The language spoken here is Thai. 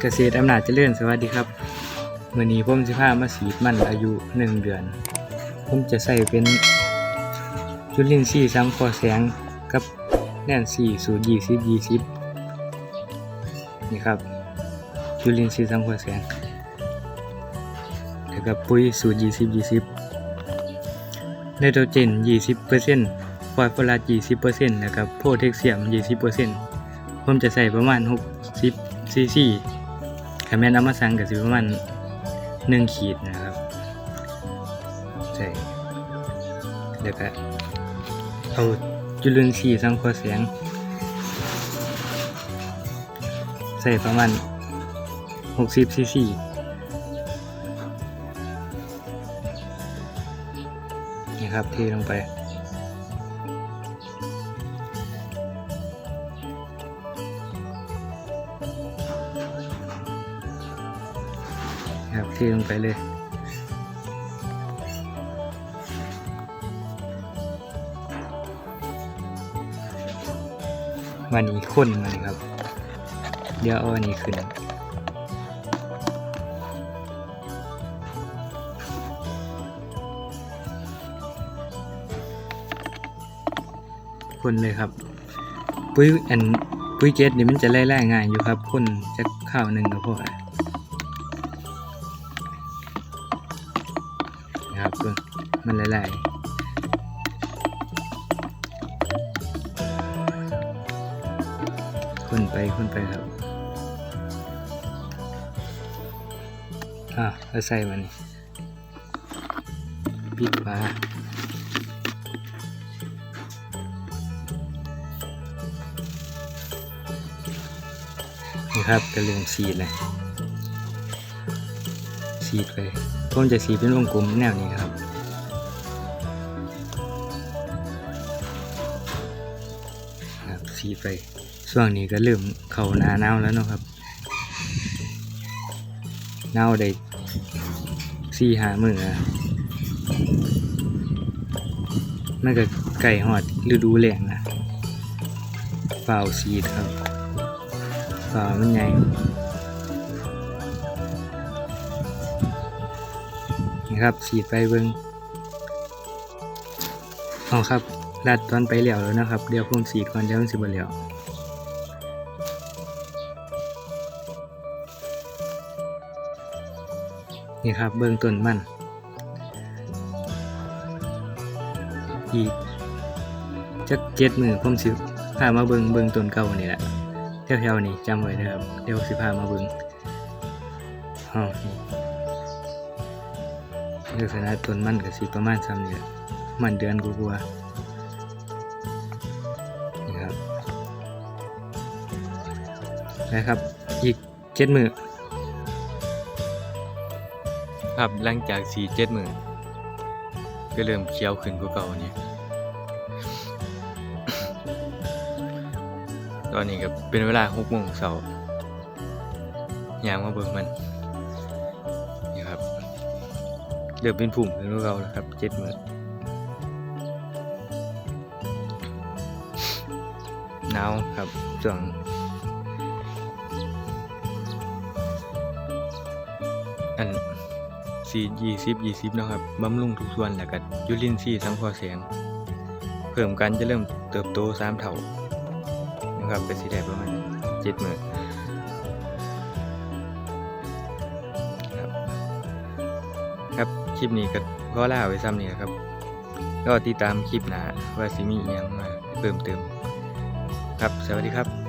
เกษตรอำนาจเจริญสวัสดีครับมื่อนี้ผมสิพามาสีดมันอายุหนึ่งเดือน ผมจะใส่เป็นจุลินทรีย์สังเคราะห์แสงกับแน่นสี่สูตรยี่สิบยี่สิบนี่ครับ จุลินทรีย์สังเคราะห์แสงแล้วก็ปุ๋ยสูตรยี่สิบยี่สิบไนโตรเจนยี่สิบเปอร์เซ็นต์ฟอสฟอรัสยี่สิบเปอร์เซ็นต์แล้วก็โพแทสเซียมยี่สิบเปอร์เซ็นต์ผมจะใส่ประมาณหกสิบซีซี ถ้าแมนเอามาสั่งก็สิประมาณหนึ่งขีดนะครับใส่แล้วก็เอาจุลินทรีย์สังเคราะห์แสงใส่ประมาณ60ซีซีนี่ครับเทลงไป ครับเทลงไปเลย วันนี้ข้นมาเลยครับ เดี๋ยวเอาอันนี้ขึ้นคนเลยครับ ปุ้ยอันปุ้ยเจ็ดนี่มันจะไล่ไล่ง่ายอยู่ครับ คนจะข้าวหนึ่งก็พอ ครับเบิ่งมันไล่ไล่คนไปคนไปครับอะเอาใส่มันนี่ปิดฝานี่ครับจะเริ่มสีดเลยสีดไป ผมจะสีเป็นวงกลมแนวนี้ครับ ครับสีไปช่วงนี้ก็เริ่มเข้าหนาหนาวแล้วเนาะครับหนาวได้สี่หามืออะมันก็ไก่หอดฤดูแล้งนะฝ่าวสีครับฝามันใหญ่ ครับสีดไปเบิงเอาครับลัดตอนไปเหลียวแล้วนะครับเดี๋ยวผมสีก่อนเดี๋ยวมันสิบเหลียวนี่ครับเบื้องต้นมันอีกจักเจ็ดมือผมสิพามาเบิงเบิงต้นเก่านี่แหละแถวๆนี้จำไว้นะครับเดี๋ยวสิพามาเบิงอ๋อ ลักษณะต้นมันก็สิประมาณซ้ำนี่แหละมันเดือนกว่าๆนี่ครับนะครับอีกเจ็ดมือครับหลังจากสีเจ็ดมือก็เริ่มเขียวขึ้นกว่าเก่านี่ตอนนี้ก็เป็นเวลาหกโมงเช้ายามมาเบิ่งมัน ริ่มเป็นผุ่มเป็นพวกเราแล้วครับเจ็ดหมือหนาวครับช่วงอันสี่ยี่สิบยี่สิบนะครับบำรุงทุกส่วนแล้วก็ยุลินทรีย์สังเคราะห์แสง เพิ่มกันจะเริ่มเติบโตสามเท่านะครับเป็นสีแดงประมาณเจ็ดหมื่น คลิปนี้ก็ก็ล่าไว้ซ้ำนี่นะครับก็ติดตามคลิปหน้าว่าสิมีอหยังมาเพิ่มเติม ครับ สวัสดีครับ